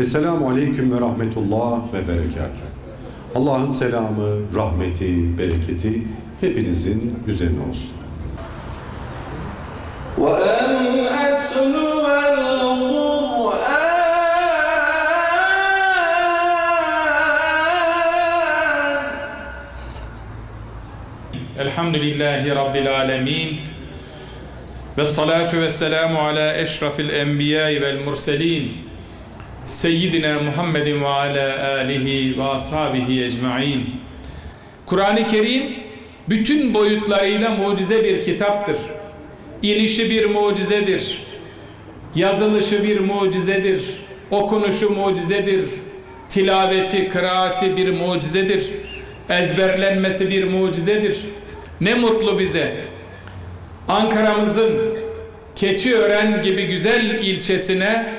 Esselamu Aleyküm ve Rahmetullah ve Berekatü. Allah'ın selamı, rahmeti, bereketi hepinizin üzerine olsun. وأن أتلو القرآن الحمد لله رب العالمين والصلاة والسلام على أشرف Seyyidina Muhammedin ve ala alihi ve ashabihi ecmain. Kur'an-ı Kerim bütün boyutlarıyla mucize bir kitaptır. İnişi bir mucizedir. Yazılışı bir mucizedir. Okunuşu mucizedir. Tilaveti, kıraati bir mucizedir. Ezberlenmesi bir mucizedir. Ne mutlu bize. Ankara'mızın Keçiören gibi güzel ilçesine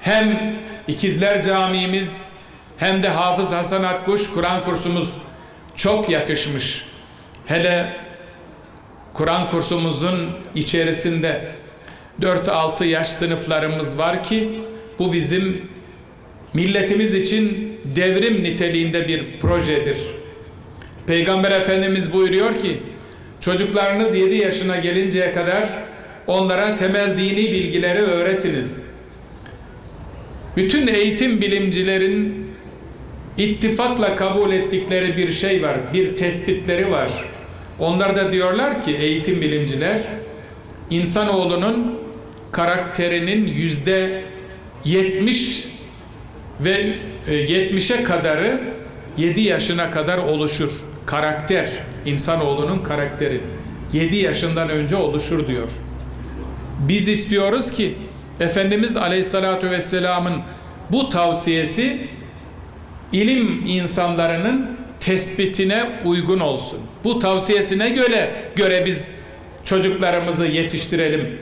hem İkizler Camimiz hem de Hafız Hasan Akkuş Kur'an kursumuz çok yakışmış. Hele Kur'an kursumuzun içerisinde 4-6 yaş sınıflarımız var ki bu bizim milletimiz için devrim niteliğinde bir projedir. Peygamber Efendimiz buyuruyor ki çocuklarınız 7 yaşına gelinceye kadar onlara temel dini bilgileri öğretiniz. Bütün eğitim bilimcilerin ittifakla kabul ettikleri bir şey var, bir tespitleri var. Onlar da diyorlar ki eğitim bilimciler insanoğlunun karakterinin yüzde yetmiş ve e, yetmişe kadarı 7 yaşına kadar oluşur. Karakter, insanoğlunun karakteri 7 yaşından önce oluşur diyor. Biz istiyoruz ki Efendimiz Aleyhisselatü Vesselam'ın bu tavsiyesi ilim insanlarının tespitine uygun olsun. Bu tavsiyesine göre göre biz çocuklarımızı yetiştirelim.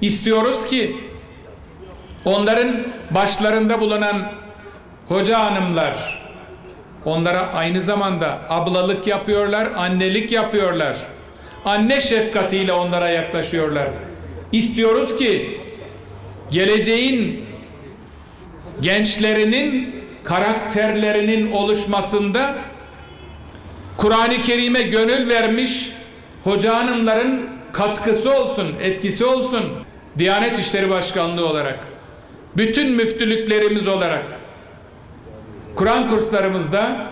İstiyoruz ki onların başlarında bulunan hoca hanımlar onlara aynı zamanda ablalık yapıyorlar, annelik yapıyorlar. Anne şefkatiyle onlara yaklaşıyorlar. İstiyoruz ki geleceğin gençlerinin karakterlerinin oluşmasında Kur'an-ı Kerim'e gönül vermiş hoca hanımların katkısı olsun, etkisi olsun. Diyanet İşleri Başkanlığı olarak, bütün müftülüklerimiz olarak Kur'an kurslarımızda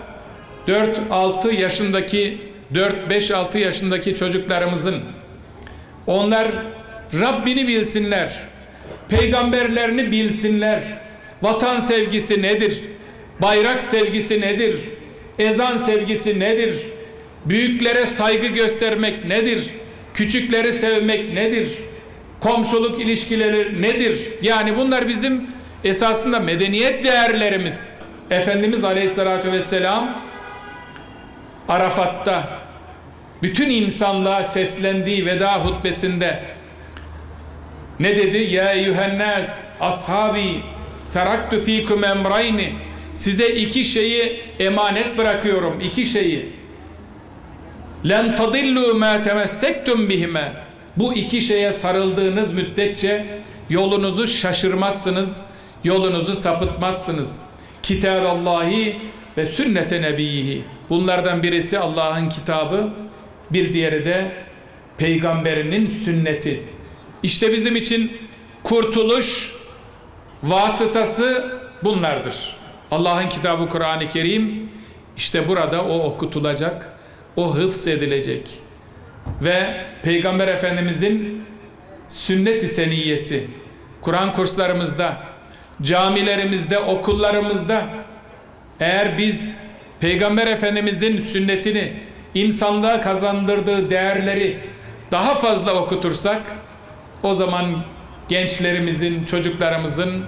4-6 yaşındaki 4-5-6 yaşındaki çocuklarımızın onlar Rabbini bilsinler, peygamberlerini bilsinler, vatan sevgisi nedir, bayrak sevgisi nedir, ezan sevgisi nedir, büyüklere saygı göstermek nedir, küçükleri sevmek nedir, komşuluk ilişkileri nedir? Yani bunlar bizim esasında medeniyet değerlerimiz. Efendimiz Aleyhisselatü Vesselam Arafat'ta bütün insanlığa seslendiği veda hutbesinde ne dedi? Ya eyyühennas ashabi teraktu fikum emrayni size iki şeyi emanet bırakıyorum. iki şeyi. Len tadillu ma temessektum bihime. Bu iki şeye sarıldığınız müddetçe yolunuzu şaşırmazsınız. Yolunuzu sapıtmazsınız. Kitaballahi ve sünnete nebiyihi. Bunlardan birisi Allah'ın kitabı, bir diğeri de peygamberinin sünneti. İşte bizim için kurtuluş vasıtası bunlardır. Allah'ın kitabı Kur'an-ı Kerim işte burada o okutulacak, o hıfz edilecek. Ve Peygamber Efendimizin sünnet-i seniyyesi Kur'an kurslarımızda, camilerimizde, okullarımızda eğer biz Peygamber Efendimizin sünnetini, insanlığa kazandırdığı değerleri daha fazla okutursak o zaman gençlerimizin, çocuklarımızın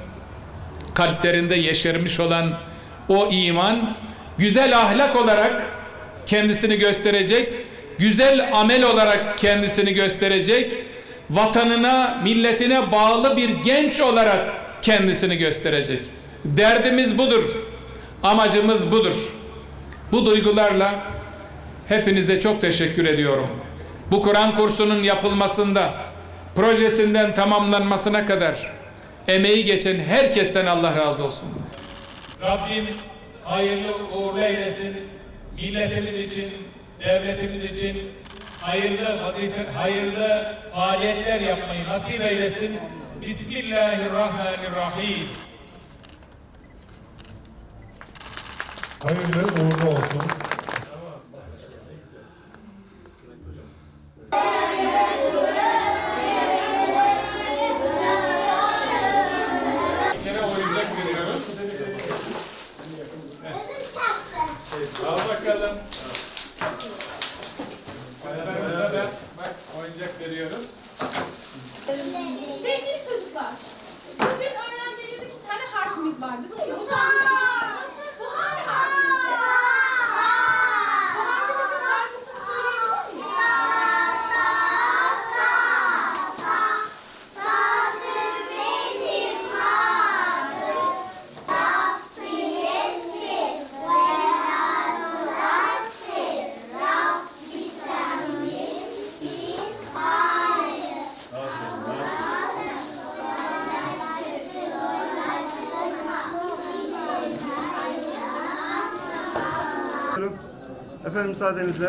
kalplerinde yeşermiş olan o iman güzel ahlak olarak kendisini gösterecek, güzel amel olarak kendisini gösterecek, vatanına, milletine bağlı bir genç olarak kendisini gösterecek. Derdimiz budur. Amacımız budur. Bu duygularla hepinize çok teşekkür ediyorum. Bu Kur'an kursunun yapılmasında projesinden tamamlanmasına kadar emeği geçen herkesten Allah razı olsun. Rabbim hayırlı uğurlu eylesin. Milletimiz için, devletimiz için hayırlı vazife, hayırlı faaliyetler yapmayı nasip eylesin. Bismillahirrahmanirrahim. Hayırlı uğurlu olsun. Oyuncak Efendim müsaadenizle